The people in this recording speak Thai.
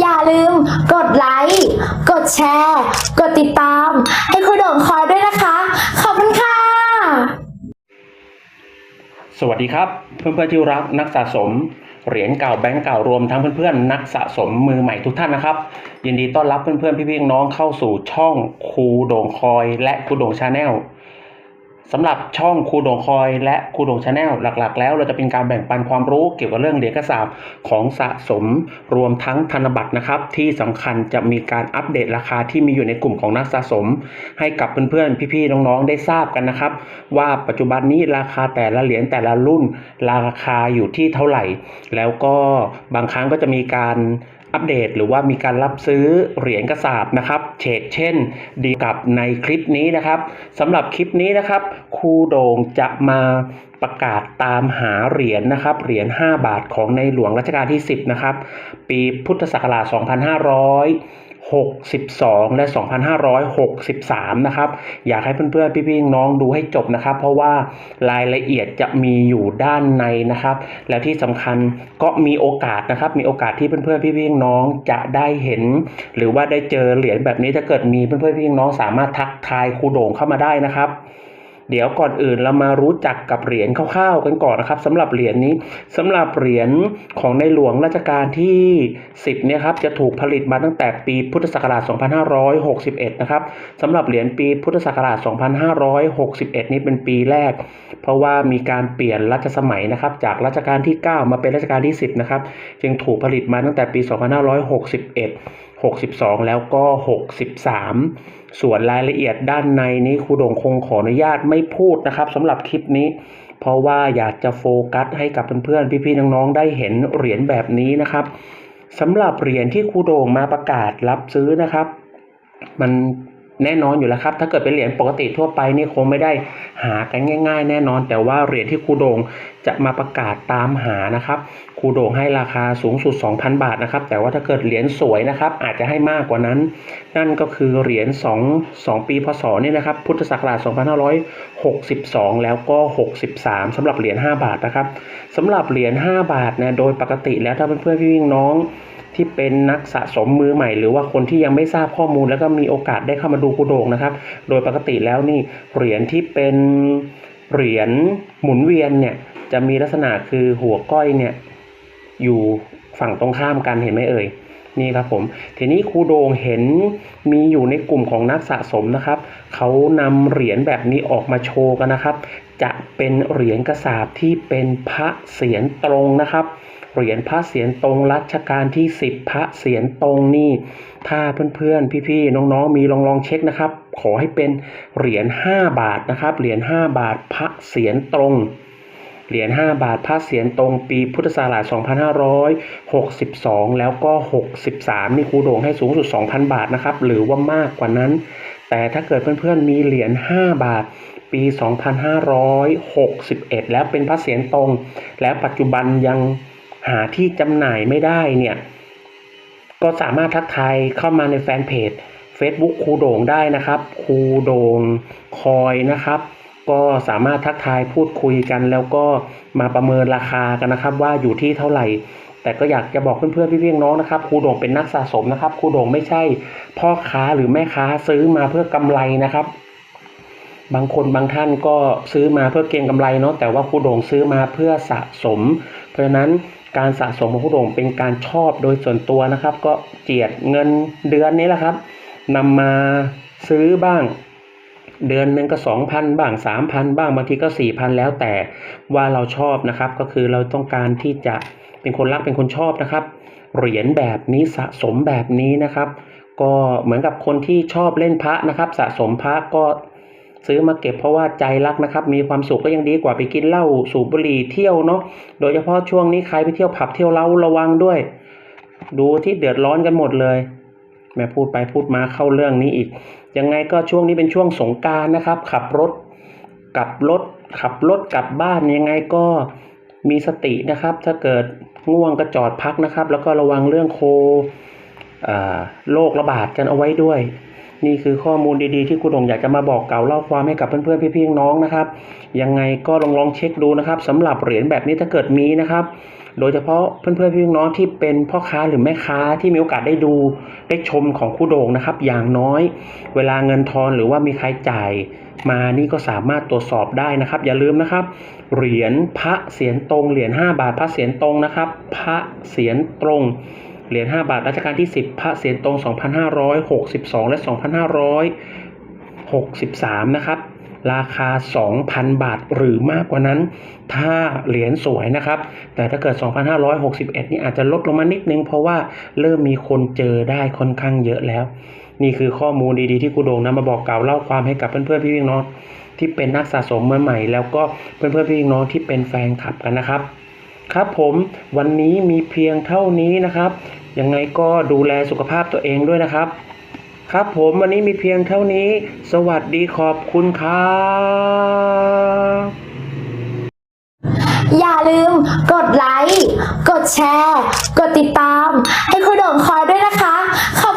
อย่าลืมกดไลค์ กดแชร์ กดติดตาม ให้ครูโด่งคอ สวัสดีครับเพื่อนเพื่อนที่รักนักสะสมเหรียญเก่าแบงก์เก่ารวมทั้งเพื่อนๆนักสะสมมือใหม่ทุกท่านนะครับ ยินดีต้อนรับเพื่อนๆพี่ๆน้องเข้าสู่ช่องครูโด่งคอย และครูโด่งชาแนล สำหรับช่องครูโดงคอยและครูโดงชาแนลหลักๆ แล้วเราจะเป็นการแบ่งปันความรู้เกี่ยวกับเรื่องเหรียญกระสาบของสะสมรวมทั้งธนบัตรนะครับ ที่สำคัญจะมีการอัปเดตราคาที่มีอยู่ในกลุ่มของนักสะสม ให้กับเพื่อนๆ พี่ๆ น้องๆ ได้ทราบกันนะครับ ว่าปัจจุบันนี้ราคาแต่ละเหรียญแต่ละรุ่น ราคาอยู่ที่เท่าไหร่ แล้วก็บางครั้งก็จะมีการ อัปเดตหรือว่ามีการรับซื้อเหรียญกระสาบนะครับเฉกเช่นดีกับในคลิปนี้นะครับสำหรับคลิปนี้นะครับครูโด่งจะมาประกาศตามหาเหรียญนะครับเหรียญ 5 บาทของในหลวงรัชกาลที่ 10 นะครับ ปีพุทธศักราช 2562 และ 2563 นะครับ อยากให้เพื่อนๆ พี่ๆ น้องดูให้จบนะครับ เพราะว่ารายละเอียดจะมีอยู่ด้านในนะครับ แล้วที่สำคัญก็มีโอกาสนะครับ มีโอกาสที่เพื่อนๆ พี่ๆ น้องจะได้เห็น หรือว่าได้เจอเหรียญแบบนี้ถ้าเกิดมีเพื่อนๆ พี่ๆ น้องสามารถทักทายครูโด่งเข้ามาได้นะครับ เดี๋ยวก่อนอื่นเรามารู้จักกับเหรียญคร่าวๆกันก่อนนะครับสำหรับเหรียญนี้สำหรับเหรียญของในหลวงรัชกาลที่ 10เนี่ยครับจะถูกผลิตมาตั้งแต่ปีพุทธศักราช 2561 นะครับสำหรับเหรียญปีพุทธศักราช 2561 นี้เป็นปีแรก เพราะว่ามีการเปลี่ยนรัชสมัยนะครับจากรัชกาลที่ 9 มาเป็นรัชกาลที่ 10 นะครับจึงถูกผลิตมาตั้งแต่ปี 2561 62 แล้วก็ 63 ส่วนรายละเอียดด้านในนี้ครูดงคงขออนุญาตไม่พูดนะครับสำหรับคลิปนี้ เพราะว่าอยากจะโฟกัสให้กับเพื่อนๆพี่ๆน้องๆได้เห็นเหรียญแบบนี้นะครับสำหรับเหรียญที่ครูโด่งมาประกาศรับซื้อนะครับ มัน แน่นอนอยู่แล้วครับ ถ้าเกิดเป็นเหรียญปกติทั่วไปนี่คงไม่ได้หากันง่าย ๆ แน่นอน แต่ว่าเหรียญที่ครูโด่งจะมาประกาศตามหานะครับครูโด่งให้ราคาสูงสุด 2,000 บาทนะครับ แต่ว่าถ้าเกิดเหรียญสวยนะครับ อาจจะให้มากกว่านั้น นั่นก็คือเหรียญ2 2ปีพศนี่นะครับ พุทธศักราช 2562 แล้วก็ 63สำหรับเหรียญ5บาทนะครับสำหรับเหรียญ5บาทเนี่ยโดยปกติแล้วถ้าเพื่อนๆพี่ๆน้อง ที่เป็นนักสะสมมือใหม่ หรือว่าคนที่ยังไม่ทราบข้อมูล แล้วก็มีโอกาสได้เข้ามาดูกูโดงนะครับ โดยปกติแล้วนี่เหรียญที่เป็นเหรียญหมุนเวียนเนี่ยจะมีลักษณะคือหัวก้อยเนี่ยอยู่ฝั่งตรงข้ามกันเห็นไหมเอ่ยนี่ครับผมทีนี้ครูโดงเห็นมีอยู่ในกลุ่มของนักสะสมนะครับเขานำเหรียญแบบนี้ออกมาโชว์กันนะครับ จะเป็นเหรียญกระสาบที่เป็นพระเศียรตรงนะครับ เหรียญพระเศียรตรงรัชกาลที่ 10 พระเศียรตรงนี่ ถ้าเพื่อนๆ พี่ๆ น้องๆ มีลองลองเช็คนะครับ ขอให้เป็นเหรียญ5บาทนะครับ เหรียญ5บาทพระเศียรตรง เหรียญ5บาทพระเศียรตรงปีพุทธศักราช2562 แล้วก็ 63 นี่ครูโด่งให้สูงสุด 2,000 บาทนะครับ หรือว่ามากกว่านั้น แต่ถ้าเกิดเพื่อนๆ มีเหรียญ5บาทปี 2561 แล้วเป็นพระเศียรตรง แล้วปัจจุบันยัง หาที่จำหน่ายไม่ได้เนี่ย ก็สามารถทักทายเข้ามาในแฟนเพจ Facebook ครูโด่งได้นะครับครูโด่งคอยนะครับ ก็สามารถทักทายพูดคุยกันแล้วก็มาประเมินราคากันนะครับ ว่าอยู่ที่เท่าไหร่ แต่ก็อยากจะบอกเพื่อนๆพี่ๆน้องนะครับครูโด่งเป็นนักสะสมนะครับครูโด่งไม่ใช่ พ่อค้าหรือแม่ค้าซื้อมาเพื่อกำไรนะครับ บางคนบางท่านก็ซื้อมาเพื่อเก็งกำไรเนาะแต่ว่าครูโด่งซื้อมาเพื่อสะสม เพราะฉะนั้น การสะสมของครูโด่งเป็นการชอบโดยส่วนตัวนะครับ ก็เจียดเงินเดือนนี้แหละครับนำมาซื้อบ้าง เดือนหนึ่งก็สองพันบ้างสามพันบ้างบางทีก็สี่พันแล้วแต่ว่าเราชอบนะครับ ก็คือเราต้องการที่จะเป็นคนรักเป็นคนชอบนะครับ เหรียญแบบนี้สะสมแบบนี้นะครับ ก็เหมือนกับคนที่ชอบเล่นพระนะครับ สะสมพระก็ ซื้อมาเก็บเพราะว่าใจรักนะครับ มีความสุขก็ยังดีกว่าไปกินเหล้าสูบบุหรี่เที่ยวเนาะโดยเฉพาะช่วงนี้ใครไปเที่ยวผับเที่ยวเล้าระวังด้วย ดูที่เดือดร้อนกันหมดเลยแม่พูดไปพูดมาเข้าเรื่องนี้อีก ยังไงก็ช่วงนี้เป็นช่วงสงการนะครับ ขับรถกลับรถขับรถกลับบ้านยังไงก็มีสตินะครับ ถ้าเกิดง่วงก็จอดพักนะครับ แล้วก็ระวังเรื่องโคโรคระบาดกันเอาไว้ด้วย นี่คือข้อมูลดีๆที่คุณหงอยากจะมาบอกเก่าเล่าความให้กับเพื่อนๆพี่ๆน้องนะครับ ยังไงก็ลองลองเช็คดูนะครับสำหรับเหรียญแบบนี้ถ้าเกิดมีนะครับ โดยเฉพาะเพื่อนๆพี่น้องที่เป็นพ่อค้าหรือแม่ค้าที่มีโอกาสได้ดูได้ชมของคู่โด่งนะครับ อย่างน้อย เวลาเงินทอนหรือว่ามีใครจ่ายมานี่ก็สามารถตรวจสอบได้นะครับ อย่าลืมนะครับ เหรียญพระเสียรตรงเหรียญ5บาทพระเสียรตรงนะครับ พระเสียรตรง เหรียญ5บาทรัชกาลที่ 10 พระเสียรตรง 2562 และ 2563 นะครับ ราคา 2,000 บาทหรือมากกว่านั้น ถ้าเหรียญสวยนะครับ แต่ถ้าเกิด 2,561 นี่อาจจะลดลงมานิดนึง เพราะว่าเริ่มมีคนเจอได้ค่อนข้างเยอะแล้ว นี่คือข้อมูลดีๆที่ครูโดงนำมาบอกกล่าวเล่าความให้กับเพื่อนๆพี่น้องที่เป็นนักสะสมมือใหม่ แล้วก็เพื่อนๆพี่น้องที่เป็นแฟนคลับกันนะครับ ครับผมวันนี้มีเพียงเท่านี้นะครับ ยังไงก็ดูแลสุขภาพตัวเองด้วยนะครับ ครับผมวันนี้มีเพียงเท่านี้ สวัสดีขอบคุณครับ อย่าลืมกดไลค์ กดแชร์ กดติดตาม ให้คุณโด่งคอยด้วยนะคะขอบ